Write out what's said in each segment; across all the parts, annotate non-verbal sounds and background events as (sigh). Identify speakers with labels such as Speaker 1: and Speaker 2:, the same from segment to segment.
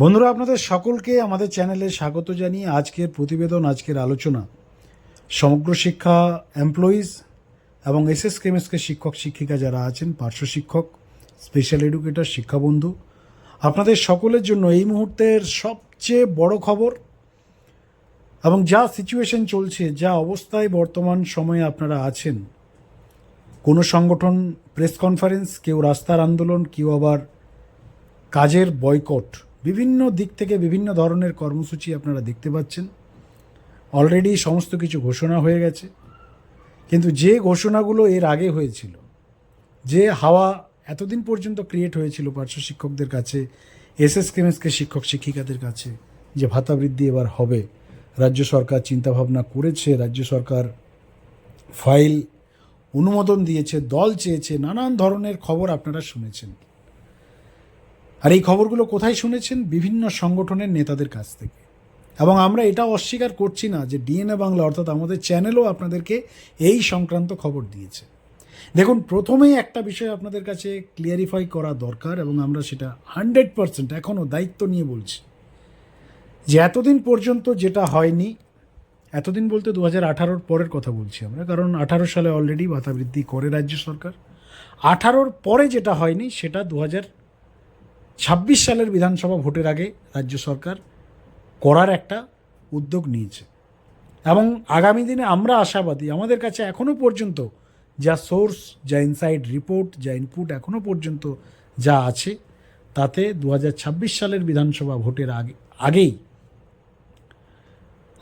Speaker 1: বন্ধুরা, আপনাদের সকলকে আমাদের চ্যানেলে স্বাগত জানিয়ে আজকের প্রতিবেদন, আজকের আলোচনা। সমগ্র শিক্ষা এমপ্লয়িজ এবং এস এস কেমএসকে শিক্ষক, শিক্ষিকা যারা আছেন, পার্শ্ব শিক্ষক স্পেশাল এডুকেটর শিক্ষাবন্ধু, আপনাদের সকলের জন্য এই মুহূর্তের সবচেয়ে বড় খবর এবং যা সিচুয়েশন চলছে, যা অবস্থায় বর্তমান সময়ে আপনারা আছেন। কোনো সংগঠন প্রেস কনফারেন্স কেউ রাস্তার আন্দোলন, কেউ আবার কাজের বয়কট বিভিন্ন দিক থেকে বিভিন্ন ধরনের কর্মসূচি আপনারা দেখতে পাচ্ছেন। অলরেডি সমস্ত কিছু ঘোষণা হয়ে গেছে। কিন্তু যে ঘোষণাগুলো এর আগে হয়েছিল, যে হাওয়া এতদিন পর্যন্ত ক্রিয়েট হয়েছিল পার্শ্ব শিক্ষকদের কাছে এস এস কেমএসকে শিক্ষক শিক্ষিকাদের কাছে, যে ভাতা বৃদ্ধি এবার হবে, রাজ্য সরকার চিন্তাভাবনা করেছে, রাজ্য সরকার ফাইল অনুমোদন দিয়েছে, দল চেয়েছে, নানান ধরনের খবর আপনারা শুনেছেন। আর এই খবরগুলো কোথায় শুনেছেন? বিভিন্ন সংগঠনের নেতাদের কাছ থেকে। এবং আমরা এটা অস্বীকার করছি না যে ডিএনএ বাংলা অর্থাৎ আমাদের চ্যানেলও আপনাদেরকে এই সংক্রান্ত খবর দিয়েছে। দেখুন, প্রথমেই একটা বিষয় আপনাদের কাছে ক্লিয়ারিফাই করা দরকার এবং আমরা সেটা হান্ড্রেড পারসেন্ট এখনও দায়িত্ব নিয়ে বলছি। যে এতদিন পর্যন্ত যেটা হয়নি, এতদিন বলতে দু হাজার আঠারোর পরের কথা বলছি আমরা, কারণ আঠারো সালে অলরেডি ভাতা বৃদ্ধি করে রাজ্য সরকার। আঠারোর পরে যেটা হয়নি, সেটা দু হাজার ছাব্বিশ সালের বিধানসভা ভোটের আগে রাজ্য সরকার করার একটা উদ্যোগ নিয়েছে। এবং আগামী দিনে আমরা আশাবাদী, আমাদের কাছে এখনও পর্যন্ত যা সোর্স, যা ইনসাইড রিপোর্ট, যা ইনপুট এখনও পর্যন্ত যা আছে, তাতে দু হাজার ছাব্বিশ সালের বিধানসভা ভোটের আগে, আগেই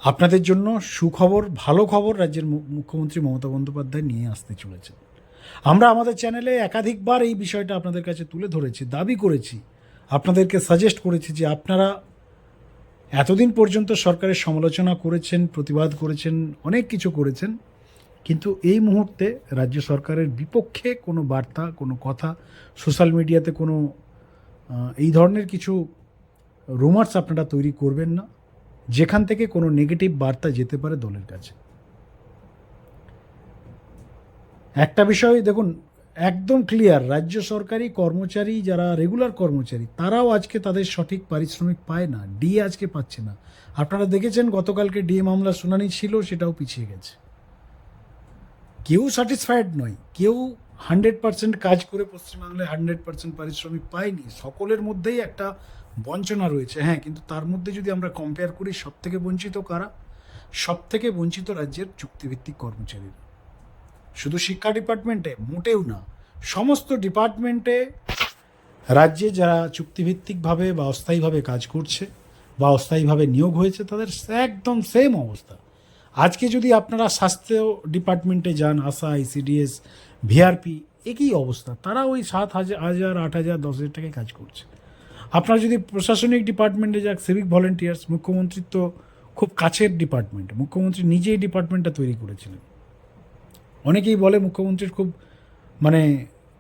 Speaker 1: আপনাদের জন্য সুখবর, ভালো খবর রাজ্যের মুখ্যমন্ত্রী মমতা বন্দ্যোপাধ্যায় নিয়ে আসতে চলেছেন। আমরা আমাদের চ্যানেলে একাধিকবার এই বিষয়টা আপনাদের কাছে তুলে ধরেছি, দাবি করেছি। আপনাদেরকে সাজেস্ট করেছি যে আপনারা এতদিন পর্যন্ত সরকারের সমালোচনা করেছেন, প্রতিবাদ করেছেন, অনেক কিছু করেছেন, কিন্তু এই মুহূর্তে রাজ্য সরকারের বিপক্ষে কোনো বার্তা, কোনো কথা সোশ্যাল মিডিয়াতে কোনো এই ধরনের কিছু রুমার্স আপনারা তৈরি করবেন না। যেখান থেকে কোনো নেগেটিভ বার্তা যেতে পারে দলের কাছে। একটা বিষয় দেখুন একদম ক্লিয়ার রাজ্য সরকারি কর্মচারী যারা রেগুলার কর্মচারী, তারাও আজকে তাদের সঠিক পারিশ্রমিক পায় না ডিএ আজকে পাচ্ছে না। আপনারা দেখেছেন গতকালকে ডিএ মামলা শুনানি ছিল, সেটাও পিছিয়ে গেছে। কেউ স্যাটিসফাইড নয়, কেউ হান্ড্রেড পার্সেন্ট কাজ করে পশ্চিমবাংলায় হান্ড্রেড পার্সেন্ট পারিশ্রমিক পায়নি, সকলের মধ্যেই একটা বঞ্চনা রয়েছে। হ্যাঁ কিন্তু তার মধ্যে যদি আমরা কম্পেয়ার করি সব থেকে বঞ্চিত কারা? সব থেকে বঞ্চিত রাজ্যের চুক্তিভিত্তিক কর্মচারীরা। শুধু শিক্ষা ডিপার্টমেন্টে মোটেও না, সমস্ত ডিপার্টমেন্টে রাজ্যে যারা চুক্তিভিত্তিকভাবে বা অস্থায়ীভাবে কাজ করছে বা অস্থায়ীভাবে নিয়োগ হয়েছে, তাদের একদম সেম অবস্থা। আজকে যদি আপনারা স্বাস্থ্য ডিপার্টমেন্টে যান, আশা, আইসিডিএস, ভিআরপি, একই অবস্থা, তারা ওই সাত হাজার হাজার, আট হাজার, দশ হাজার টাকায় কাজ করছে। আপনারা যদি প্রশাসনিক ডিপার্টমেন্টে যাক সিভিক ভলেন্টিয়ার্স মুখ্যমন্ত্রীর তো খুব কাছের ডিপার্টমেন্ট, মুখ্যমন্ত্রী নিজেই ডিপার্টমেন্টটা তৈরি করেছিলেন। অনেকেই বলে মুখ্যমন্ত্রীর খুব মানে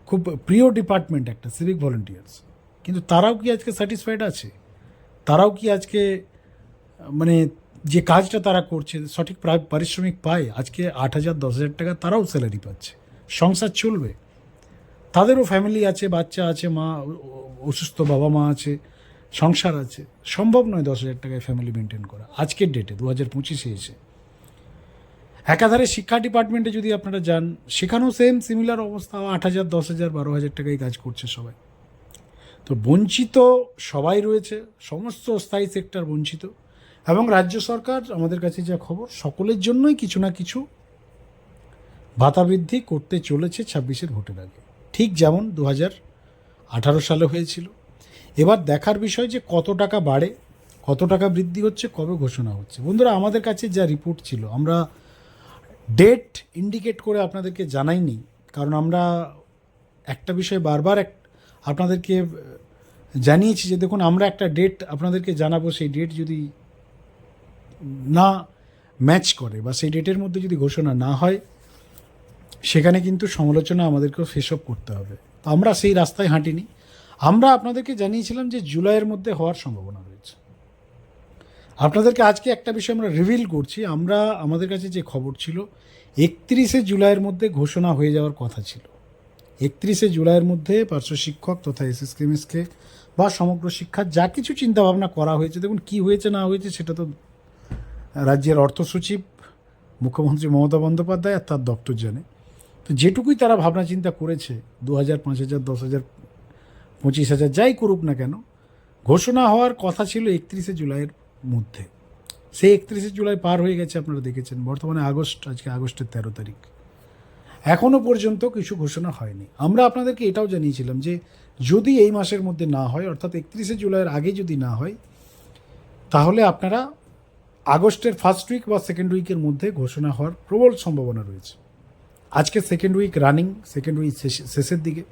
Speaker 1: খুব প্রিয় ডিপার্টমেন্ট একটা সিভিক ভলেন্টিয়ার্স কিন্তু তারাও কি আজকে স্যাটিসফাইড আছে? তারাও কি আজকে মানে যে কাজটা তারা করছে, সঠিক পারিশ্রমিক পায়, আজকে আট হাজার, দশ হাজার টাকা তারাও স্যালারি পাচ্ছে। সংসার চলবে। তাদেরও ফ্যামিলি আছে, বাচ্চা আছে, মা, অসুস্থ বাবা মা আছে, সংসার আছে। সম্ভব নয় দশ হাজার টাকায় ফ্যামিলি মেনটেন করা। আজকের ডেটে দু হাজার পঁচিশে এসে। একাধারে শিক্ষা ডিপার্টমেন্টে যদি আপনারা যান, সেখানেও সেম সিমিলার অবস্থা, আট হাজার, দশ হাজার, বারো হাজার টাকায় কাজ করছে সবাই। তো বঞ্চিত সবাই রয়েছে, সমস্ত স্থায়ী সেক্টর বঞ্চিত। এবং রাজ্য সরকার, আমাদের কাছে যা খবর, সকলের জন্যই কিছু না কিছু ভাতা বৃদ্ধি করতে চলেছে ছাব্বিশের ভোটের আগে। ঠিক যেমন দু হাজার আঠারো সালে হয়েছিল। এবার দেখার বিষয় যে কত টাকা বাড়ে, কত টাকা বৃদ্ধি হচ্ছে, কবে ঘোষণা হচ্ছে। বন্ধুরা, আমাদের কাছে যা রিপোর্ট ছিল, আমরা ডেট ইন্ডিকেট করে আপনাদেরকে জানাইনি, কারণ আমরা একটা বিষয়ে বারবার এক, আপনাদেরকে জানিয়েছি যে দেখুন, আমরা একটা ডেট আপনাদেরকে জানাব, সেই ডেট যদি না ম্যাচ করে বা সেই ডেটের মধ্যে যদি ঘোষণা না হয়, সেখানে কিন্তু সমালোচনা আমাদেরকেও ফেস অফ করতে হবে। তো আমরা সেই রাস্তায় হাঁটিনি। আমরা আপনাদেরকে জানিয়েছিলাম যে জুলাইয়ের মধ্যে হওয়ার সম্ভাবনা আপনাদেরকে আজকে একটা বিষয় আমরা রিভিল করছি। আমরা, আমাদের কাছে যে খবর ছিল, একত্রিশে জুলাইয়ের মধ্যে ঘোষণা হয়ে যাওয়ার কথা ছিল। একত্রিশে জুলাইয়ের মধ্যে পার্শ্ব শিক্ষক তথা এস এস কেমিসকে বা সমগ্র শিক্ষার যা কিছু চিন্তাভাবনা করা হয়েছে, দেখুন কি হয়েছে না হয়েছে, সেটা তো রাজ্যের অর্থ সচিব মুখ্যমন্ত্রী মমতা বন্দ্যোপাধ্যায় আর তার দপ্তর জানে। তো যেটুকুই তারা ভাবনা চিন্তা করেছে দু হাজার পাঁচ হাজার দশ হাজার পঁচিশ হাজার যাই করুক না কেন, ঘোষণা হওয়ার কথা ছিল একত্রিশে জুলাইয়ের মধ্যে। সেই একত্রিশে জুলাই পার হয়ে গেছে আপনারা দেখেছেন। বর্তমানে আগস্ট, আজকে আগস্টের তেরো তারিখ। এখনও পর্যন্ত কিছু ঘোষণা হয়নি। আমরা আপনাদেরকে এটাও জানিয়েছিলাম যে, যদি এই মাসের মধ্যে না হয়, অর্থাৎ একত্রিশে জুলাইয়ের আগে যদি না হয়, তাহলে আপনারা আগস্টের ফার্স্ট উইক বা সেকেন্ড উইকের মধ্যে ঘোষণা হওয়ার প্রবল সম্ভাবনা রয়েছে। আজকে second week running second week শেষের দিকে।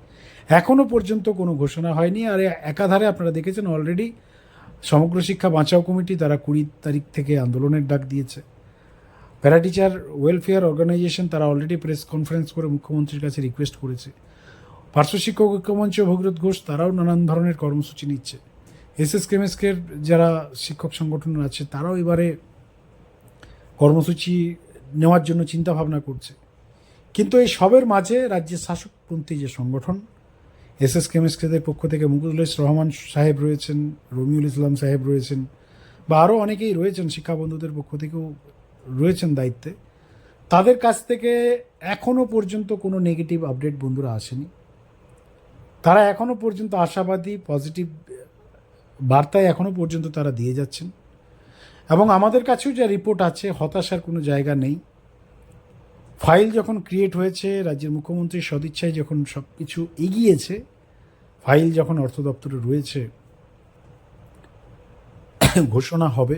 Speaker 1: এখনও পর্যন্ত কোনো ঘোষণা হয়নি। আর একাধারে আপনারা দেখেছেন অলরেডি সমগ্র শিক্ষা বাঁচাও কমিটি তারা কুড়ি তারিখ থেকে আন্দোলনের ডাক দিয়েছে। প্যারা টিচার ওয়েলফেয়ার অর্গানাইজেশন তারা অলরেডি প্রেস কনফারেন্স করে মুখ্যমন্ত্রীর কাছে রিকোয়েস্ট করেছে। পার্শ্ব শিক্ষক ঐক্যমঞ্চ ভগীরথ ঘোষ তারাও নানান ধরনের কর্মসূচি নিচ্ছে। এস এস কেমএসকের যারা শিক্ষক সংগঠন আছে, তারাও এবারে কর্মসূচি নেওয়ার জন্য চিন্তা ভাবনা করছে। কিন্তু এই সবের মাঝে রাজ্যের শাসকপন্থী যে সংগঠন এস এস কেমএসকেদের পক্ষ থেকে মুকুল রহমান সাহেব রয়েছেন, রমিউল ইসলাম সাহেব রয়েছেন, বা আরও অনেকেই রয়েছেন শিক্ষা বন্ধুদের পক্ষ থেকেও রয়েছেন দায়িত্বে। তাদের কাছ থেকে এখনও পর্যন্ত কোনো নেগেটিভ আপডেট বন্ধুরা আসেনি। তারা এখনও পর্যন্ত আশাবাদী পজিটিভ বার্তায় এখনও পর্যন্ত তারা দিয়ে যাচ্ছেন। এবং আমাদের কাছেও যা রিপোর্ট আছে, হতাশার কোনো জায়গা নেই। ফাইল যখন ক্রিয়েট হয়েছে, রাজ্যের মুখ্যমন্ত্রীর সদিচ্ছায় যখন সব কিছু এগিয়েছে, ফাইল যখন অর্থ দপ্তরে রয়েছে, ঘোষণা হবে।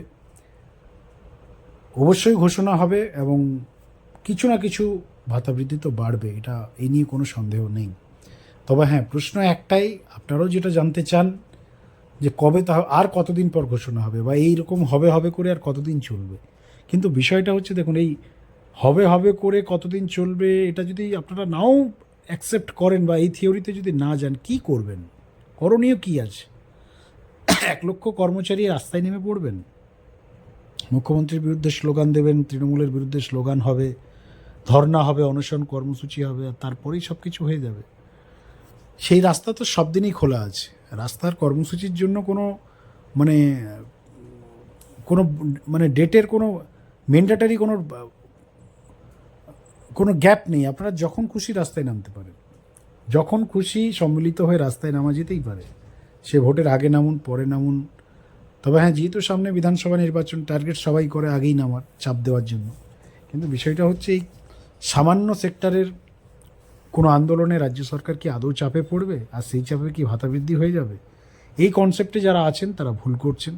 Speaker 1: অবশ্যই ঘোষণা হবে এবং কিছু না কিছু ভাতা বৃদ্ধি তো বাড়বে, এটা এই নিয়ে কোনো সন্দেহ নেই। তবে হ্যাঁ প্রশ্ন একটাই, আপনারাও যেটা জানতে চান যে কবে তা আর কতদিন পর ঘোষণা হবে বা এই রকম হবে হবে করে আর কতদিন চলবে? কিন্তু বিষয়টা হচ্ছে, দেখুন, এই হবে হবে করে কতদিন চলবে, এটা যদি আপনারা নাও অ্যাকসেপ্ট করেন বা এই থিওরিতে যদি না যান, কি করবেন? করণীয় কি আছে? (coughs) এক লক্ষ কর্মচারী রাস্তায় নেমে পড়বেন। মুখ্যমন্ত্রীর বিরুদ্ধে স্লোগান দেবেন, তৃণমূলের বিরুদ্ধে স্লোগান হবে ধর্না হবে, অনশন কর্মসূচি হবে, আর তারপরেই সব কিছু হয়ে যাবে। সেই রাস্তা তো সব দিনই খোলা আছে। রাস্তার কর্মসূচির জন্য কোনো মানে কোনো মানে ডেটের কোনো ম্যান্ডেটারি কোনো কোনো গ্যাপ নেই, আপনারা যখন খুশি রাস্তায় নামতে পারেন। যখন খুশি সম্মিলিত হয়ে রাস্তায় নামা যেতেই পারে। সে ভোটের আগে নামুন, পরে নামুন। তবে হ্যাঁ যেহেতু সামনে বিধানসভা নির্বাচন, টার্গেট সবাই করে আগেই নামার, চাপ দেওয়ার জন্য। কিন্তু বিষয়টা হচ্ছে এই সামান্য সেক্টরের কোনো আন্দোলনে রাজ্য সরকার কি আদৌ চাপে পড়বে? আর সেই চাপে কি ভাতা বৃদ্ধি হয়ে যাবে? এই কনসেপ্টে যারা আছেন, তারা ভুল করছেন।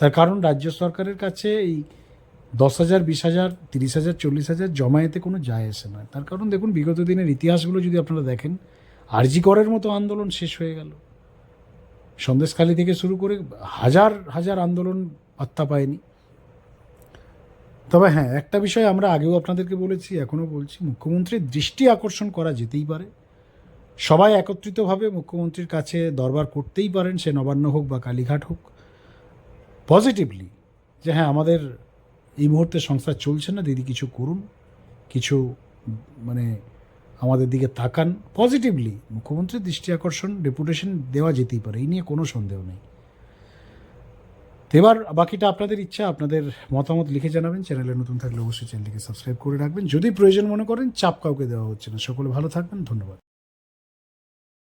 Speaker 1: তার কারণ রাজ্য সরকারের কাছে এই দশ হাজার, বিশ হাজার, তিরিশ হাজার, চল্লিশ হাজার জমায়েতে কোনো যায় আসে না। তার কারণ দেখুন, বিগত দিনের ইতিহাসগুলো যদি আপনারা দেখেন, আরজি করের মতো আন্দোলন শেষ হয়ে গেল। সন্দেশখালী থেকে শুরু করে হাজার হাজার আন্দোলন পাত্তা পায়নি। তবে হ্যাঁ একটা বিষয় আমরা আগেও আপনাদেরকে বলেছি, এখনও বলছি, মুখ্যমন্ত্রীর দৃষ্টি আকর্ষণ করা যেতেই পারে। সবাই একত্রিতভাবে মুখ্যমন্ত্রীর কাছে দরবার করতেই পারেন, সে নবান্ন হোক বা কালীঘাট হোক। পজিটিভলি যে হ্যাঁ আমাদের এই মুহূর্তে সংসার চলছে না, দিদি কিছু করুন। কিছু মানে আমাদের দিকে তাকান। পজিটিভলি মুখ্যমন্ত্রীর দৃষ্টি আকর্ষণ ডেপুটেশন দেওয়া যেতেই পারে, এই নিয়ে কোনো সন্দেহ নেই। এবার বাকিটা আপনাদের ইচ্ছা, আপনাদের মতামত লিখে জানাবেন। চ্যানেলে নতুন থাকলে অবশ্যই চ্যানেলটিকে সাবস্ক্রাইব করে রাখবেন। যদি প্রয়োজন মনে করেন, চাপ কাউকে দেওয়া হচ্ছে না। সকলে ভালো থাকবেন, ধন্যবাদ।